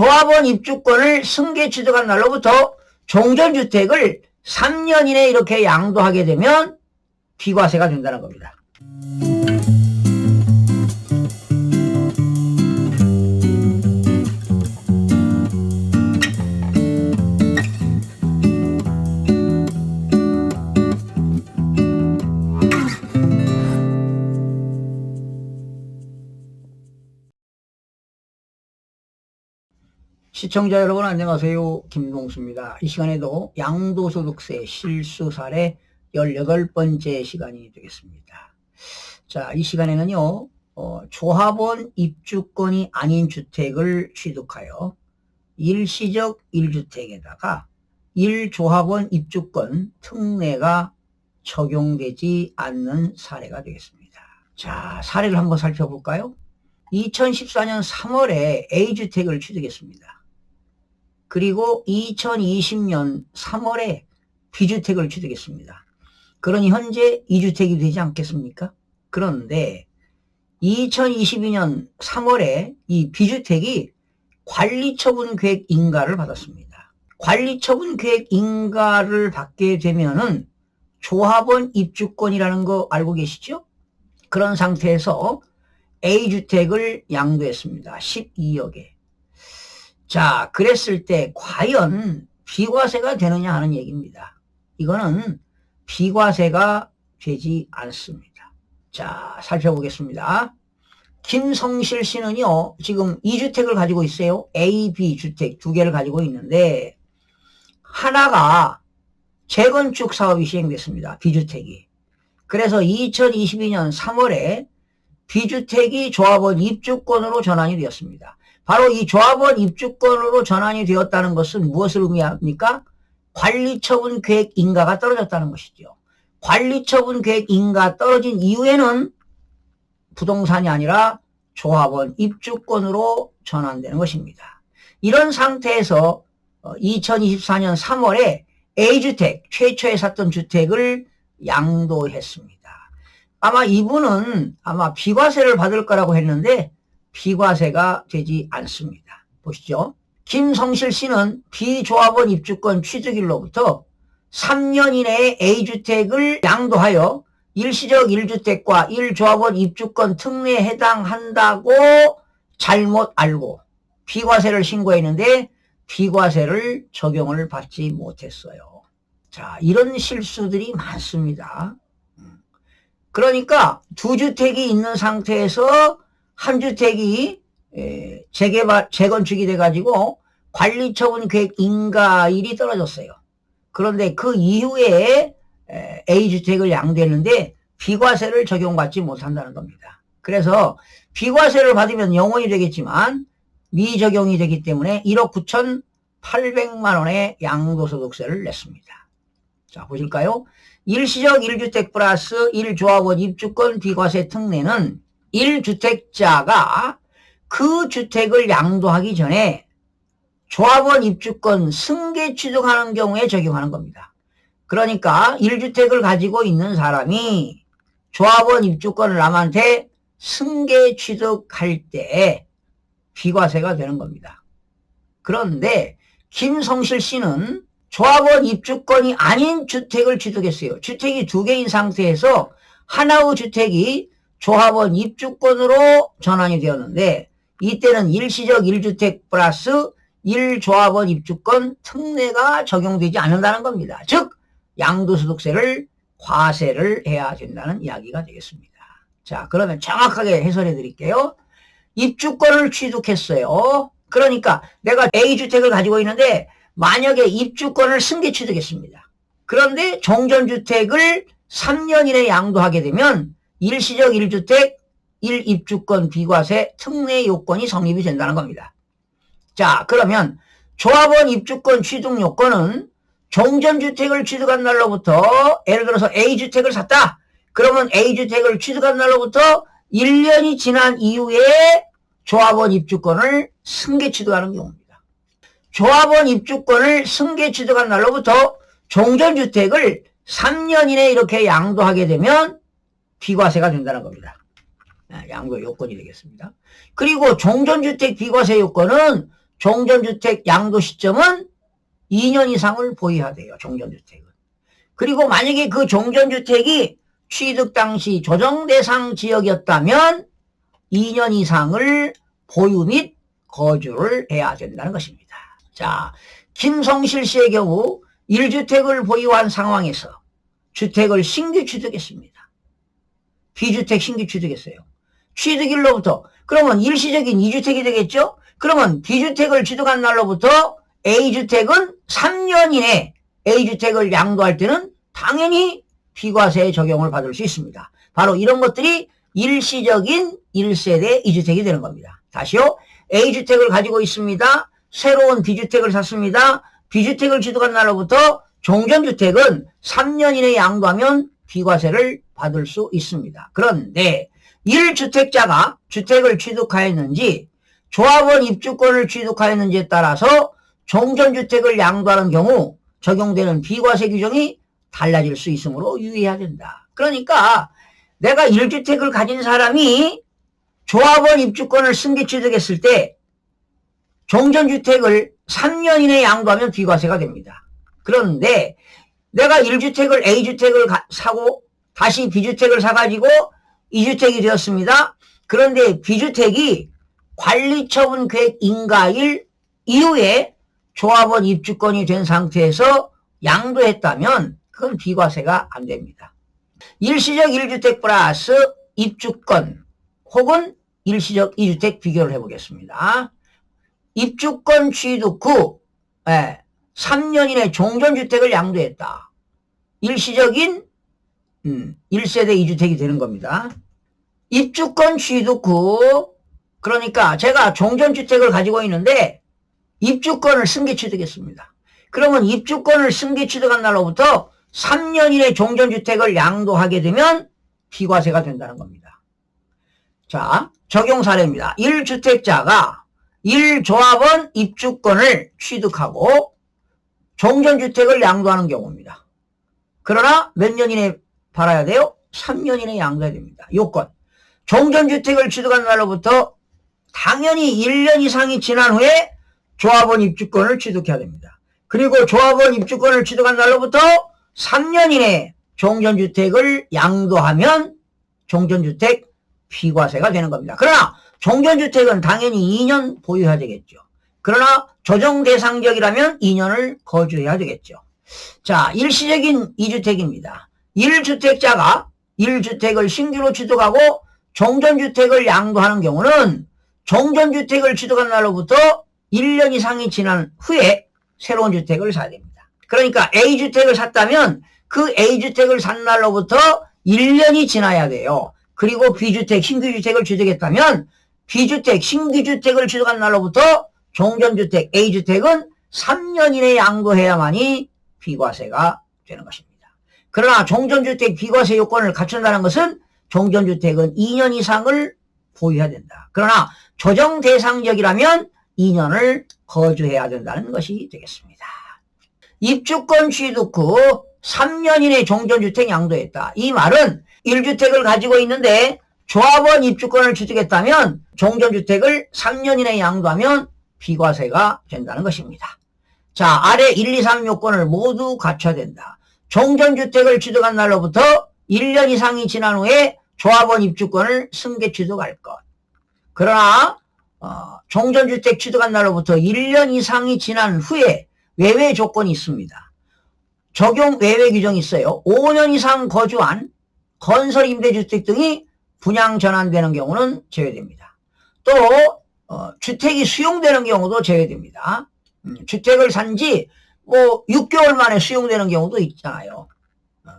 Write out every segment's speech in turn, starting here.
조합원 입주권을 승계 취득한 날로부터 종전주택을 3년 이내에 이렇게 양도하게 되면 비과세가 된다는 겁니다. 시청자 여러분 안녕하세요. 김동수입니다. 이 시간에도 양도소득세 실수 사례 18번째 시간이 되겠습니다. 자, 이 시간에는요, 어, 조합원 입주권이 아닌 주택을 취득하여 일시적 1주택에다가 1조합원 입주권 특례가 적용되지 않는 사례가 되겠습니다. 자, 사례를 한번 살펴볼까요? 2014년 3월에 A주택을 취득했습니다. 그리고 2020년 3월에 B주택을 취득했습니다. 그러니 현재 2주택이 되지 않겠습니까? 그런데 2022년 3월에 이 B주택이 관리처분 계획 인가를 받았습니다. 관리처분 계획 인가를 받게 되면은 조합원 입주권이라는 거 알고 계시죠? 그런 상태에서 A주택을 양도했습니다. 12억에. 자, 그랬을 때 과연 비과세가 되느냐 하는 얘기입니다. 이거는 비과세가 되지 않습니다. 자, 살펴보겠습니다. 김성실 씨는요, 지금 2주택을 가지고 있어요. A, B 주택 두 개를 가지고 있는데, 하나가 재건축 사업이 시행됐습니다. B주택이. 그래서 2022년 3월에 B주택이 조합원 입주권으로 전환이 되었습니다. 바로 이 조합원 입주권으로 전환이 되었다는 것은 무엇을 의미합니까? 관리처분 계획 인가가 떨어졌다는 것이죠. 관리처분 계획 인가 떨어진 이후에는 부동산이 아니라 조합원 입주권으로 전환되는 것입니다. 이런 상태에서 2024년 3월에 A주택, 최초에 샀던 주택을 양도했습니다. 아마 이분은 아마 비과세를 받을 거라고 했는데 비과세가 되지 않습니다. 보시죠. 김성실 씨는 비조합원 입주권 취득일로부터 3년 이내에 A주택을 양도하여 일시적 1주택과 1조합원 입주권 특례에 해당한다고 잘못 알고 비과세를 신고했는데 비과세를 적용을 받지 못했어요. 자, 이런 실수들이 많습니다. 그러니까 두 주택이 있는 상태에서 한 주택이 재개발, 재건축이 돼가지고 관리처분 계획 인가일이 떨어졌어요. 그런데 그 이후에 A주택을 양도했는데 비과세를 적용받지 못한다는 겁니다. 그래서 비과세를 받으면 영원이 되겠지만 미적용이 되기 때문에 1억 9,800만 원의 양도소득세를 냈습니다. 자, 보실까요? 일시적 1주택 플러스 1조합원 입주권 비과세 특례는 1주택자가 그 주택을 양도하기 전에 조합원 입주권 승계 취득하는 경우에 적용하는 겁니다. 그러니까 1주택을 가지고 있는 사람이 조합원 입주권을 남한테 승계 취득할 때 비과세가 되는 겁니다. 그런데 김성실 씨는 조합원 입주권이 아닌 주택을 취득했어요. 주택이 두 개인 상태에서 하나의 주택이 조합원 입주권으로 전환이 되었는데 이때는 일시적 1주택 플러스 1조합원 입주권 특례가 적용되지 않는다는 겁니다. 즉 양도소득세를 과세를 해야 된다는 이야기가 되겠습니다. 자 그러면 정확하게 해설해 드릴게요. 입주권을 취득했어요. 그러니까 내가 A주택을 가지고 있는데 만약에 입주권을 승계 취득했습니다. 그런데 종전주택을 3년 이내 양도하게 되면 일시적 1주택 1입주권 비과세 특례 요건이 성립이 된다는 겁니다. 자 그러면 조합원 입주권 취득 요건은 종전주택을 취득한 날로부터 예를 들어서 A주택을 샀다. 그러면 A주택을 취득한 날로부터 1년이 지난 이후에 조합원 입주권을 승계 취득하는 경우입니다. 조합원 입주권을 승계 취득한 날로부터 종전주택을 3년 이내에 이렇게 양도하게 되면 비과세가 된다는 겁니다. 아, 양도 요건이 되겠습니다. 그리고 종전주택 비과세 요건은 종전주택 양도 시점은 2년 이상을 보유해야 돼요. 종전주택은. 그리고 만약에 그 종전주택이 취득 당시 조정 대상 지역이었다면 2년 이상을 보유 및 거주를 해야 된다는 것입니다. 자, 김성실 씨의 경우 1주택을 보유한 상황에서 주택을 신규 취득했습니다. 비주택 신규 취득했어요. 취득일로부터 그러면 일시적인 2주택이 되겠죠? 그러면 B주택을 취득한 날로부터 A주택은 3년 이내 A주택을 양도할 때는 당연히 비과세 적용을 받을 수 있습니다. 바로 이런 것들이 일시적인 1세대 2주택이 되는 겁니다. 다시요. A주택을 가지고 있습니다. 새로운 B주택을 샀습니다. B주택을 취득한 날로부터 종전주택은 3년 이내에 양도하면 비과세를 받을 수 있습니다. 그런데 1주택자가 주택을 취득하였는지 조합원 입주권을 취득하였는지에 따라서 종전주택을 양도하는 경우 적용되는 비과세 규정이 달라질 수 있으므로 유의해야 된다. 그러니까 내가 1주택을 가진 사람이 조합원 입주권을 승계 취득했을 때 종전주택을 3년 이내에 양도하면 비과세가 됩니다. 그런데 내가 1주택을 A주택을 사고 다시 B주택을 사가지고 2주택이 되었습니다. 그런데 B주택이 관리처분 계획 인가일 이후에 조합원 입주권이 된 상태에서 양도했다면 그건 비과세가 안 됩니다. 일시적 1주택 플러스 입주권 혹은 일시적 2주택 비교를 해보겠습니다. 입주권 취득 후 예, 3년 이내 종전주택을 양도했다. 일시적인 음, 1세대 2주택이 되는 겁니다. 입주권 취득 후 그러니까 제가 종전주택을 가지고 있는데 입주권을 승계 취득했습니다. 그러면 입주권을 승계 취득한 날로부터 3년 이내 종전주택을 양도하게 되면 비과세가 된다는 겁니다. 자, 적용 사례입니다. 1주택자가 1조합원 입주권을 취득하고 종전주택을 양도하는 경우입니다. 그러나 몇 년 이내 팔아야 돼요? 3년 이내 양도해야 됩니다. 요건. 종전주택을 취득한 날로부터 당연히 1년 이상이 지난 후에 조합원 입주권을 취득해야 됩니다. 그리고 조합원 입주권을 취득한 날로부터 3년 이내에 종전주택을 양도하면 종전주택 비과세가 되는 겁니다. 그러나 종전주택은 당연히 2년 보유해야 되겠죠. 그러나 조정 대상 지역이라면 2년을 거주해야 되겠죠. 자, 일시적인 2주택입니다. 1주택자가 1주택을 신규로 취득하고 종전주택을 양도하는 경우는 종전주택을 취득한 날로부터 1년 이상이 지난 후에 새로운 주택을 사야 됩니다. 그러니까 A주택을 샀다면 그 A주택을 산 날로부터 1년이 지나야 돼요. 그리고 B주택, 신규주택을 취득했다면 B주택, 신규주택을 취득한 날로부터 종전주택, A주택은 3년 이내에 양도해야만이 비과세가 되는 것입니다. 그러나 종전주택 비과세 요건을 갖춘다는 것은 종전주택은 2년 이상을 보유해야 된다. 그러나 조정 대상 지역이라면 2년을 거주해야 된다는 것이 되겠습니다. 입주권 취득 후 3년 이내 종전주택 양도했다. 이 말은 1주택을 가지고 있는데 조합원 입주권을 취득했다면 종전주택을 3년 이내 양도하면 비과세가 된다는 것입니다. 자, 아래 1, 2, 3 요건을 모두 갖춰야 된다. 종전주택을 취득한 날로부터 1년 이상이 지난 후에 조합원 입주권을 승계 취득할 것. 그러나 어, 종전주택 취득한 날로부터 1년 이상이 지난 후에 외외 조건이 있습니다. 적용 외외 규정이 있어요. 5년 이상 거주한 건설 임대주택 등이 분양 전환되는 경우는 제외됩니다. 또 어, 주택이 수용되는 경우도 제외됩니다. 음, 주택을 산 지 뭐 6개월 만에 수용되는 경우도 있잖아요. 어,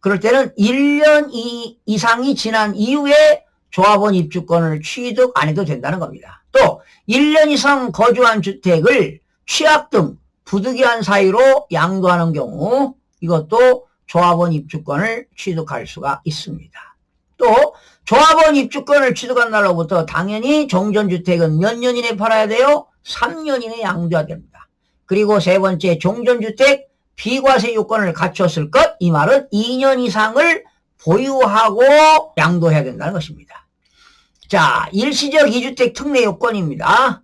그럴 때는 1년 이, 이상이 지난 이후에 조합원 입주권을 취득 안 해도 된다는 겁니다. 또 1년 이상 거주한 주택을 취약 등 부득이한 사유로 양도하는 경우 이것도 조합원 입주권을 취득할 수가 있습니다. 또 조합원 입주권을 취득한 날로부터 당연히 종전주택은 몇 년 이내 팔아야 돼요? 3년 이내 양도해야 됩니다. 그리고 세 번째 종전주택 비과세 요건을 갖췄을 것 이 말은 2년 이상을 보유하고 양도해야 된다는 것입니다. 자, 일시적 2주택 특례 요건입니다.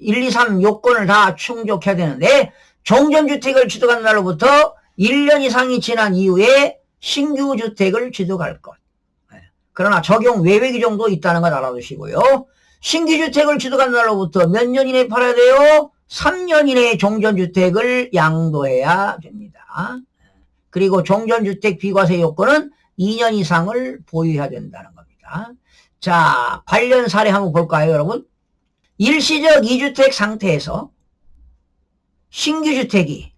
1, 2, 3 요건을 다 충족해야 되는데 종전주택을 취득한 날로부터 1년 이상이 지난 이후에 신규 주택을 취득할 것. 예. 그러나 적용 외외 규정도 있다는 걸 알아두시고요. 신규 주택을 취득한 날로부터 몇 년 이내에 팔아야 돼요? 3년 이내에 종전주택을 양도해야 됩니다. 그리고 종전주택 비과세 요건은 2년 이상을 보유해야 된다는 겁니다. 자, 관련 사례 한번 볼까요, 여러분? 일시적 2주택 상태에서 신규 주택이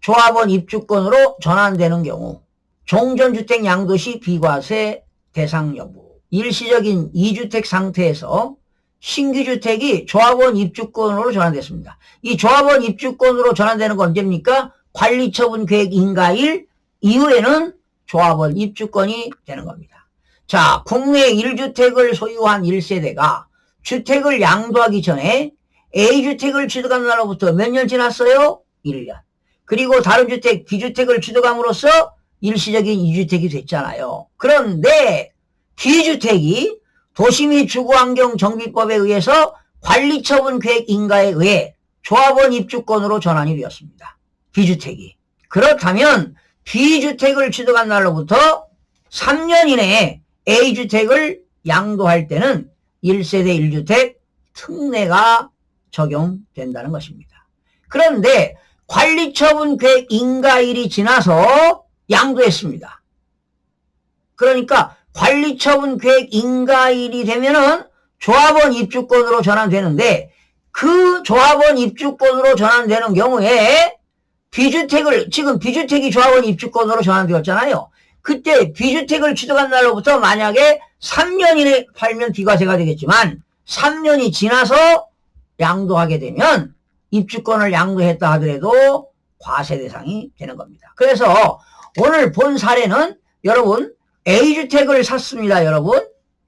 조합원 입주권으로 전환되는 경우 종전주택 양도시 비과세 대상 여부 일시적인 2주택 상태에서 신규 주택이 조합원 입주권으로 전환됐습니다. 이 조합원 입주권으로 전환되는 건 언제입니까? 관리처분 계획 인가일 이후에는 조합원 입주권이 되는 겁니다. 자, 국내 1주택을 소유한 1세대가 주택을 양도하기 전에 A주택을 취득한 날로부터 몇 년 지났어요? 1년. 그리고 다른 주택, B주택을 취득함으로써 일시적인 2주택이 됐잖아요. 그런데 B주택이 도시및 주거환경 정비법에 의해서 관리처분 계획 인가에 의해 조합원 입주권으로 전환이 되었습니다. B주택이. 그렇다면 B주택을 취득한 날로부터 3년 이내에 A주택을 양도할 때는 1세대 1주택 특례가 적용된다는 것입니다. 그런데 관리처분 계획 인가일이 지나서 양도했습니다. 그러니까 관리처분 계획 인가일이 되면은 조합원 입주권으로 전환되는데 그 조합원 입주권으로 전환되는 경우에 비주택을 지금 비주택이 조합원 입주권으로 전환되었잖아요. 그때 비주택을 취득한 날로부터 만약에 3년 이내 팔면 비과세가 되겠지만 3년이 지나서 양도하게 되면 입주권을 양도했다 하더라도 과세 대상이 되는 겁니다. 그래서 오늘 본 사례는 여러분 A주택을 샀습니다, 여러분.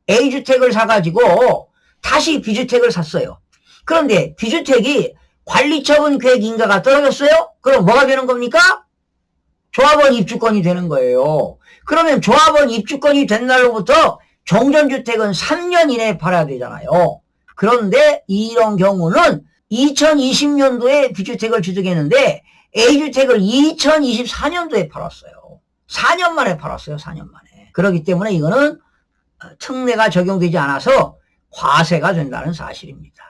A주택을 사가지고 다시 B주택을 샀어요. 그런데 B주택이 관리처분 계획 인가가 떨어졌어요? 그럼 뭐가 되는 겁니까? 조합원 입주권이 되는 거예요. 그러면 조합원 입주권이 된 날로부터 종전주택은 3년 이내에 팔아야 되잖아요. 그런데 이런 경우는 2020년도에 B주택을 취득했는데 A주택을 2024년도에 팔았어요. 4년 만에 팔았어요. 4년 만에. 그렇기 때문에 이거는 특례가 적용되지 않아서 과세가 된다는 사실입니다.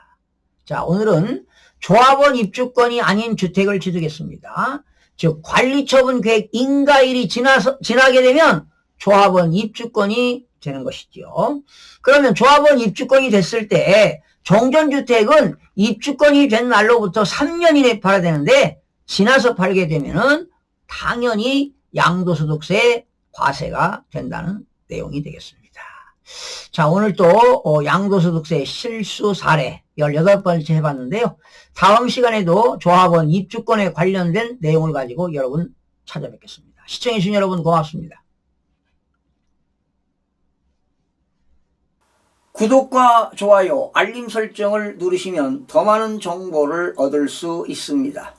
자, 오늘은 조합원 입주권이 아닌 주택을 취득했습니다. 즉 관리처분 계획 인가일이 지나서 지나게 되면 조합원 입주권이 되는 것이지요. 그러면 조합원 입주권이 됐을 때 종전주택은 입주권이 된 날로부터 3년 이내에 팔아야 되는데 지나서 팔게 되면은 당연히 양도소득세 과세가 된다는 내용이 되겠습니다. 자, 오늘 또 어, 양도소득세 실수 사례 18번째 해봤는데요. 다음 시간에도 조합원 입주권에 관련된 내용을 가지고 여러분 찾아뵙겠습니다. 시청해주신 여러분 고맙습니다. 구독과 좋아요, 알림 설정을 누르시면 더 많은 정보를 얻을 수 있습니다.